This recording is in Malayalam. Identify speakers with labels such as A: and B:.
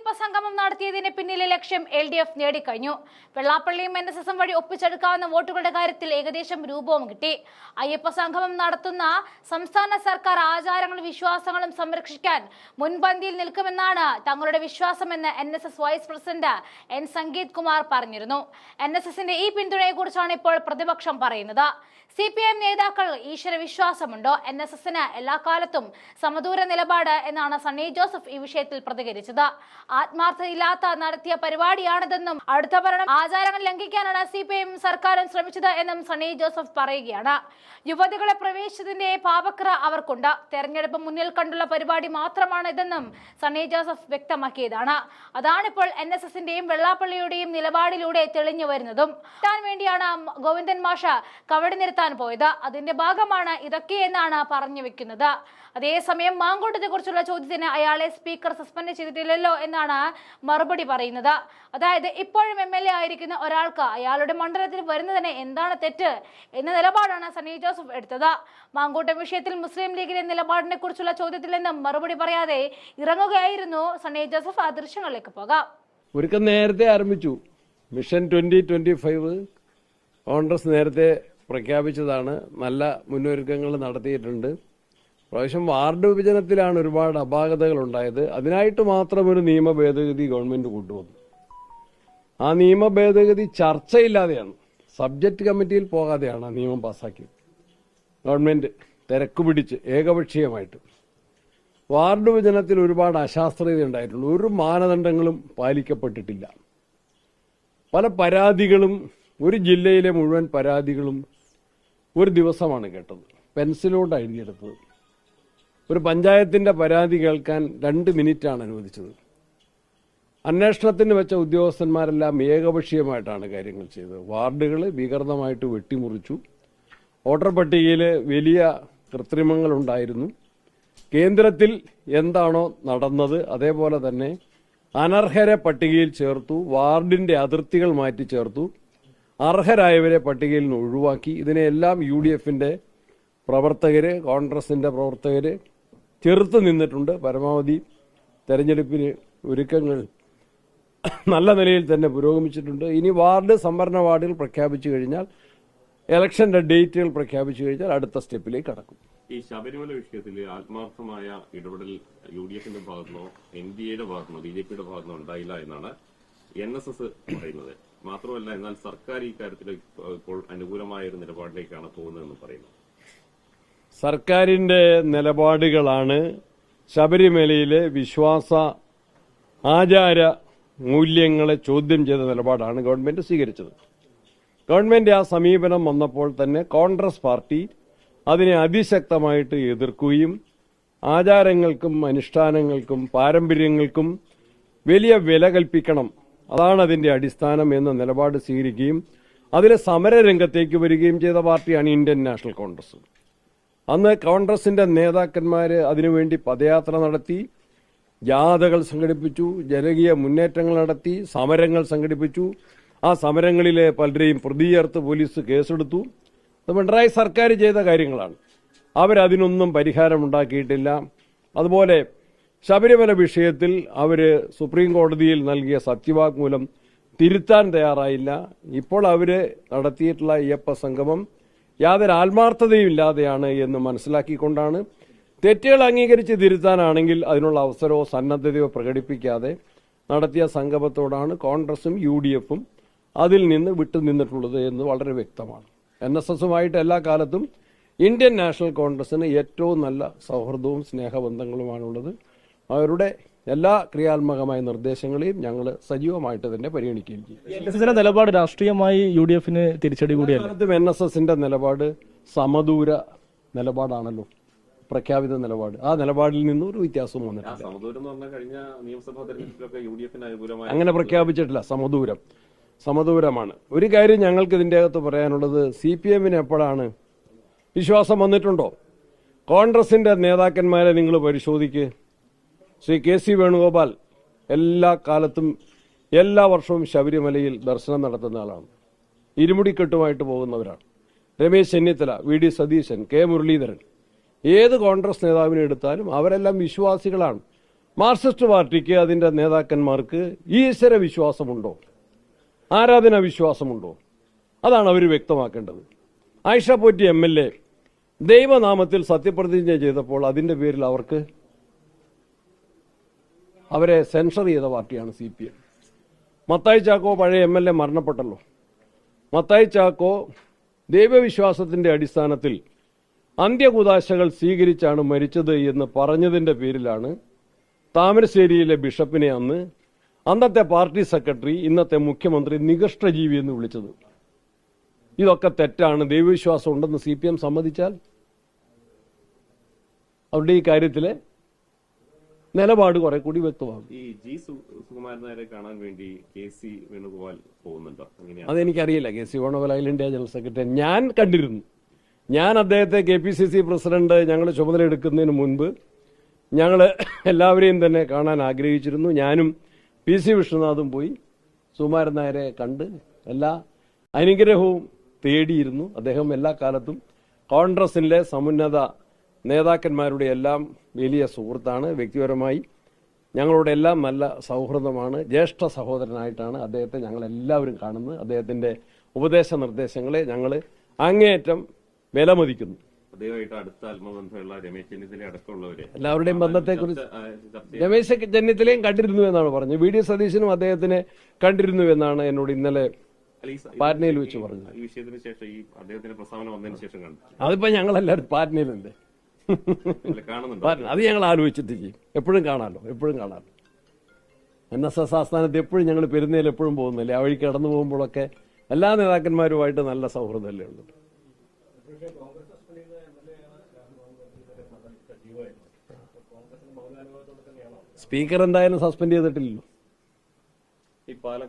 A: അയ്യപ്പ സംഗമം നടത്തിയതിന് പിന്നിലെ ലക്ഷ്യം എൽ ഡി എഫ് നേടിക്കഴിഞ്ഞു. വെള്ളാപ്പള്ളിയും എൻ എസ് എസും വഴി ഒപ്പിച്ചെടുക്കാവുന്ന വോട്ടുകളുടെ കാര്യത്തിൽ ഏകദേശം രൂപവും കിട്ടി. അയ്യപ്പ സംഗമം നടത്തുന്ന സംസ്ഥാന സർക്കാർ ആചാരങ്ങളും വിശ്വാസങ്ങളും സംരക്ഷിക്കാൻ മുൻപന്തിയിൽ നിൽക്കുമെന്നാണ് തങ്ങളുടെ വിശ്വാസമെന്ന് N S S vice president N Sangeeth Kumar പറഞ്ഞിരുന്നു. എൻ എസ് എസിന്റെ ഈ പിന്തുണയെക്കുറിച്ചാണ് ഇപ്പോൾ പ്രതിപക്ഷം പറയുന്നത്. സി പി എം നേതാക്കൾ ഈശ്വര വിശ്വാസമുണ്ടോ? എൻ എസ് എസിന് എല്ലാ കാലത്തും സമദൂര നിലപാട് എന്നാണ് സണ്ണി ജോസഫ് ഈ വിഷയത്തിൽ പ്രതികരിച്ചത്. ആത്മാർത്ഥതയില്ലാത്ത നടത്തിയ പരിപാടിയാണിതെന്നും അടുത്ത ഭരണം ആചാരങ്ങൾ ലംഘിക്കാനാണ് സി പി എം സർക്കാരും ശ്രമിച്ചത് എന്നും സണ്ണി ജോസഫ് പറയുകയാണ്. യുവതികളെ പ്രവേശിച്ചതിന്റെ പാപക്ര അവർക്കുണ്ട്. തെരഞ്ഞെടുപ്പ് മുന്നിൽ കണ്ടുള്ള പരിപാടി മാത്രമാണ് ഇതെന്നും സണ്ണി ജോസഫ് വ്യക്തമാക്കിയതാണ്. അതാണിപ്പോൾ എൻ എസ് എസിന്റെയും വെള്ളാപ്പള്ളിയുടെയും നിലപാടിലൂടെ തെളിഞ്ഞു വരുന്നതും. വേണ്ടിയാണ് ഗോവിന്ദൻ മാഷ കവടി നിരത്താൻ പോയത്. അതിന്റെ ഭാഗമാണ് ഇതൊക്കെ ഇതൊക്കെയെന്നാണ് പറഞ്ഞു വെക്കുന്നത് അതേസമയം മാങ്കോട്ടത്തെ കുറിച്ചുള്ള ചോദ്യത്തിന് അയാളെ സ്പീക്കർ സസ്പെൻഡ് ചെയ്തിട്ടില്ലല്ലോ എന്നാണ് മറുപടി പറയുന്നത്. അതായത് ഇപ്പോഴും എം എൽ എ ആയിരിക്കുന്ന ഒരാൾക്ക് അയാളുടെ മണ്ഡലത്തിൽ വരുന്നതിന് എന്താണ് തെറ്റ് എന്ന നിലപാടാണ് സണ്ണി ജോസഫ് എടുത്തത്. മാങ്കൂട്ടം വിഷയത്തിൽ മുസ്ലിം ലീഗിലെ നിലപാടിനെ കുറിച്ചുള്ള ചോദ്യത്തിൽ നിന്ന് മറുപടി പറയാതെ ഇറങ്ങുകയായിരുന്നു സണ്ണി ജോസഫ്. ആ ദൃശ്യങ്ങളിലേക്ക് പോകാം.
B: ഒരുക്കം നേരത്തെ ആരംഭിച്ചു. Mission twenty twenty five Congress നേരത്തെ പ്രഖ്യാപിച്ചതാണ്. നല്ല മുന്നൊരുക്കങ്ങൾ നടത്തിയിട്ടുണ്ട്. പ്രാവശ്യം വാർഡ് വിഭജനത്തിലാണ് ഒരുപാട് അപാകതകൾ ഉണ്ടായത്. അതിനായിട്ട് മാത്രം ഒരു നിയമ ഭേദഗതി ഗവൺമെന്റ് കൊണ്ടുവന്നു. ആ നിയമ ഭേദഗതി ചർച്ചയില്ലാതെയാണ് സബ്ജക്ട് കമ്മിറ്റിയിൽ പോകാതെയാണ് ആ നിയമം പാസ്സാക്കിയത് ഗവൺമെന്റ് തിരക്ക് പിടിച്ച് ഏകപക്ഷീയമായിട്ട്. വാർഡ് വിഭജനത്തിൽ ഒരുപാട് അശാസ്ത്രീയത ഉണ്ടായിട്ടുണ്ട് ഒരു മാനദണ്ഡങ്ങളും പാലിക്കപ്പെട്ടിട്ടില്ല. പല പരാതികളും ഒരു ജില്ലയിലെ മുഴുവൻ പരാതികളും ഒരു ദിവസമാണ് കേട്ടത്. പെൻസിലോട്ട് എഴുതിയെടുത്തത് ഒരു പഞ്ചായത്തിന്റെ പരാതി കേൾക്കാൻ രണ്ട് മിനിറ്റാണ് അനുവദിച്ചത്. അന്വേഷണത്തിന് വെച്ച ഉദ്യോഗസ്ഥന്മാരെല്ലാം ഏകപക്ഷീയമായിട്ടാണ് കാര്യങ്ങൾ ചെയ്തത്. വാർഡുകൾ വികൃതമായിട്ട് വെട്ടിമുറിച്ചു. വോട്ടർ പട്ടികയിൽ വലിയ കൃത്രിമങ്ങളുണ്ടായിരുന്നു. കേന്ദ്രത്തിൽ എന്താണോ നടന്നത് അതേപോലെ തന്നെ അനർഹരെ പട്ടികയിൽ ചേർത്തു വാർഡിന്റെ അതിർത്തികൾ മാറ്റി ചേർത്തു അർഹരായവരെ പട്ടികയിൽ നിന്ന് ഒഴിവാക്കി. ഇതിനെല്ലാം യു ഡി എഫിന്റെ പ്രവർത്തകർ കോൺഗ്രസിന്റെ പ്രവർത്തകര് ചെറുത്ത് നിന്നിട്ടുണ്ട്. പരമാവധി തെരഞ്ഞെടുപ്പിന് ഒരുക്കങ്ങൾ നല്ല നിലയിൽ തന്നെ പുരോഗമിച്ചിട്ടുണ്ട്. ഇനി വാർഡ് സംവരണ വാർഡുകൾ പ്രഖ്യാപിച്ചു കഴിഞ്ഞാൽ ഇലക്ഷന്റെ ഡേറ്റുകൾ പ്രഖ്യാപിച്ചു കഴിഞ്ഞാൽ അടുത്ത സ്റ്റെപ്പിലേക്ക് കടക്കും.
C: ഈ ശബരിമല വിഷയത്തിൽ ആത്മാർത്ഥമായ ഇടപെടൽ യു ഡി എഫിന്റെ ഭാഗത്തുനിന്നോ എൻ ഡി എയുടെ ഭാഗത്തുനിന്നോ ബി ജെ പിയുടെ ഭാഗത്തുനിന്നോ ഉണ്ടായില്ല എന്നാണ് എൻ എസ് എസ് പറയുന്നത്. മാത്രമല്ല എന്നാൽ സർക്കാർ ഈ കാര്യത്തിൽ ഇപ്പോൾ അനുകൂലമായ ഒരു നിലപാടിലേക്കാണ് പോകുന്നതെന്ന് പറയുന്നു.
B: സർക്കാരിന്റെ നിലപാടുകളാണ് ശബരിമലയിലെ വിശ്വാസ ആചാര മൂല്യങ്ങളെ ചോദ്യം ചെയ്ത നിലപാടാണ് ഗവൺമെന്റ് സ്വീകരിച്ചത്. ഗവൺമെന്റ് ആ സമീപനം വന്നപ്പോൾ തന്നെ കോൺഗ്രസ് പാർട്ടി അതിനെ അതിശക്തമായിട്ട് എതിർക്കുകയും ആചാരങ്ങൾക്കും അനുഷ്ഠാനങ്ങൾക്കും പാരമ്പര്യങ്ങൾക്കും വലിയ വില കൽപ്പിക്കണം. അതാണ് അതിന്റെ അടിസ്ഥാനം എന്ന നിലപാട് സ്വീകരിക്കുകയും അതിലെ സമരരംഗത്തേക്ക് വരികയും ചെയ്ത പാർട്ടിയാണ് ഇന്ത്യൻ നാഷണൽ കോൺഗ്രസ്. അന്ന് കോൺഗ്രസിന്റെ നേതാക്കന്മാർ അതിനുവേണ്ടി പദയാത്ര നടത്തി ജാഥകൾ സംഘടിപ്പിച്ചു ജനകീയ മുന്നേറ്റങ്ങൾ നടത്തി സമരങ്ങൾ സംഘടിപ്പിച്ചു. ആ സമരങ്ങളിലെ പലരെയും പ്രതിചേർത്ത് പോലീസ് കേസെടുത്തു. അത് പിണറായി സർക്കാർ ചെയ്ത കാര്യങ്ങളാണ്. അവരതിനൊന്നും പരിഹാരമുണ്ടാക്കിയിട്ടില്ല. അതുപോലെ ശബരിമല വിഷയത്തിൽ അവർ സുപ്രീം കോടതിയിൽ നൽകിയ സത്യവാങ്മൂലം തിരുത്താൻ തയ്യാറായില്ല. ഇപ്പോൾ അവർ നടത്തിയിട്ടുള്ള അയ്യപ്പ സംഗമം യാതൊരു ആത്മാർത്ഥതയും ഇല്ലാതെയാണ് എന്ന് മനസ്സിലാക്കിക്കൊണ്ടാണ് തെറ്റുകൾ അംഗീകരിച്ച് തിരുത്താനാണെങ്കിൽ അതിനുള്ള അവസരമോ സന്നദ്ധതയോ പ്രകടിപ്പിക്കാതെ നടത്തിയ സംഗമത്തോടാണ് കോൺഗ്രസും യു ഡി എഫും അതിൽ നിന്ന് വിട്ടുനിന്നിട്ടുള്ളത് എന്ന് വളരെ വ്യക്തമാണ്. എൻ എസ് എസുമായിട്ട് എല്ലാ കാലത്തും ഇന്ത്യൻ നാഷണൽ കോൺഗ്രസിന് ഏറ്റവും നല്ല സൗഹൃദവും സ്നേഹബന്ധങ്ങളുമാണുള്ളത്. അവരുടെ എല്ലാ ക്രിയാത്മകമായ നിർദ്ദേശങ്ങളെയും ഞങ്ങൾ സജീവമായിട്ട് തന്നെ പരിഗണിക്കുകയും ചെയ്യും.
D: നിലപാട് രാഷ്ട്രീയമായി യു ഡി എഫിന് തിരിച്ചടി
B: കൂടിയാണ് എൻ എസ് എസിന്റെ നിലപാട് സമദൂര നിലപാടാണല്ലോ. പ്രഖ്യാപിത നിലപാട്. ആ നിലപാടിൽ നിന്നും ഒരു വ്യത്യാസവും വന്നിട്ടില്ല. അങ്ങനെ പ്രഖ്യാപിച്ചിട്ടില്ല. സമദൂരം. സമദൂരമാണ്. ഒരു കാര്യം ഞങ്ങൾക്ക് ഇതിന്റെ അകത്ത് പറയാനുള്ളത് സി പി എമ്മിന് എപ്പോഴാണ് വിശ്വാസം വന്നിട്ടുണ്ടോ? കോൺഗ്രസിന്റെ നേതാക്കന്മാരെ നിങ്ങൾ പരിശോധിക്ക്. ശ്രീ കെ സി വേണുഗോപാൽ എല്ലാ കാലത്തും എല്ലാ വർഷവും ശബരിമലയിൽ ദർശനം നടത്തുന്ന ആളാണ്. ഇരുമുടിക്കെട്ടുമായിട്ട് പോകുന്നവരാണ്. Ramesh Chennithala V D Satheesan K Muraleedharan. ഏത് കോൺഗ്രസ് നേതാവിനെ എടുത്താലും അവരെല്ലാം വിശ്വാസികളാണ്. മാർക്സിസ്റ്റ് പാർട്ടിക്ക് അതിന്റെ നേതാക്കന്മാർക്ക് ഈശ്വര വിശ്വാസമുണ്ടോ? ആരാധനാ വിശ്വാസമുണ്ടോ? അതാണ് അവർ വ്യക്തമാക്കേണ്ടത്. Ayisha Potty M L A ദൈവനാമത്തിൽ സത്യപ്രതിജ്ഞ ചെയ്തപ്പോൾ അതിന്റെ പേരിൽ അവർക്ക് അവരെ സെൻഷർ ചെയ്ത പാർട്ടിയാണ് C P M. Mathai Chacko പഴയ എം എൽ എ മരണപ്പെട്ടല്ലോ. മത്തായി ചാക്കോ ദൈവവിശ്വാസത്തിന്റെ അടിസ്ഥാനത്തിൽ അന്ത്യകുദാശകൾ സ്വീകരിച്ചാണ് മരിച്ചത് എന്ന് പറഞ്ഞതിന്റെ പേരിലാണ് താമരശ്ശേരിയിലെ ബിഷപ്പിനെ അന്ന് അന്നത്തെ പാർട്ടി സെക്രട്ടറി ഇന്നത്തെ മുഖ്യമന്ത്രി നികഷ്ടജീവി എന്ന് വിളിച്ചത്. ഇതൊക്കെ തെറ്റാണ്. ദൈവവിശ്വാസം ഉണ്ടെന്ന് സി പി എം സമ്മതിച്ചാൽ? അവരുടെ ഈ കാര്യത്തിലെ നിലപാട് കുറെ കൂടി വ്യക്തമാകും.
C: ഈ ജി സുകുമാരൻ നായരെ കാണാൻ വേണ്ടി കെ സി വേണുഗോപാൽ പോകുന്നുണ്ടോ?
B: അതെനിക്കറിയില്ല. K C Venugopal Akhil India general secretary. ഞാൻ കണ്ടിരുന്നു. ഞാൻ അദ്ദേഹത്തെ K P C C president ഞങ്ങൾ ചുമതല എടുക്കുന്നതിന് മുൻപ് ഞങ്ങൾ എല്ലാവരെയും തന്നെ കാണാൻ ആഗ്രഹിച്ചിരുന്നു. ഞാനും പി സി വിഷ്ണുനാഥും പോയി സുകുമാരൻ നായരെ കണ്ട് എല്ലാ അനുഗ്രഹവും തേടിയിരുന്നു. അദ്ദേഹം എല്ലാ കാലത്തും കോൺഗ്രസിലെ സമുന്നത നേതാക്കന്മാരുടെ എല്ലാം വലിയ സുഹൃത്താണ്. വ്യക്തിപരമായി ഞങ്ങളുടെ എല്ലാം നല്ല സൗഹൃദമാണ്. ജ്യേഷ്ഠ സഹോദരനായിട്ടാണ് അദ്ദേഹത്തെ ഞങ്ങൾ എല്ലാവരും കാണുന്നത്. അദ്ദേഹത്തിന്റെ ഉപദേശ നിർദ്ദേശങ്ങളെ ഞങ്ങൾ അങ്ങേയറ്റം വിലമതിക്കുന്നു. എല്ലാവരുടെയും ബന്ധത്തെക്കുറിച്ച് രമേശ് ചെന്നിത്തലയും കണ്ടിരുന്നു എന്നാണ് പറഞ്ഞത്. വി. ഡി. സതീശനും അദ്ദേഹത്തിനെ കണ്ടിരുന്നു എന്നാണ് എന്നോട് ഇന്നലെ പാറ്റ്നയിൽ വെച്ച് പറഞ്ഞത്. അതിപ്പോ ഞങ്ങളെല്ലാവരും പാറ്റ്നയിലുണ്ട്. അത് ഞങ്ങൾ ആലോചിച്ചിട്ട് ചെയ്യും എപ്പോഴും കാണാമല്ലോ എപ്പോഴും കാണാമല്ലോ. എൻ എസ് എസ് ആസ്ഥാനത്ത് എപ്പോഴും ഞങ്ങൾ പെരുന്നേൽ എപ്പോഴും പോകുന്നില്ലേ ആ വഴി കടന്നു പോകുമ്പോഴൊക്കെ എല്ലാ നേതാക്കന്മാരുമായിട്ട് നല്ല സൗഹൃദമല്ലേ ഉള്ളത് സ്പീക്കർ എന്തായാലും സസ്പെൻഡ് ചെയ്തിട്ടില്ലല്ലോ.
C: ഈ പാലക്കാട്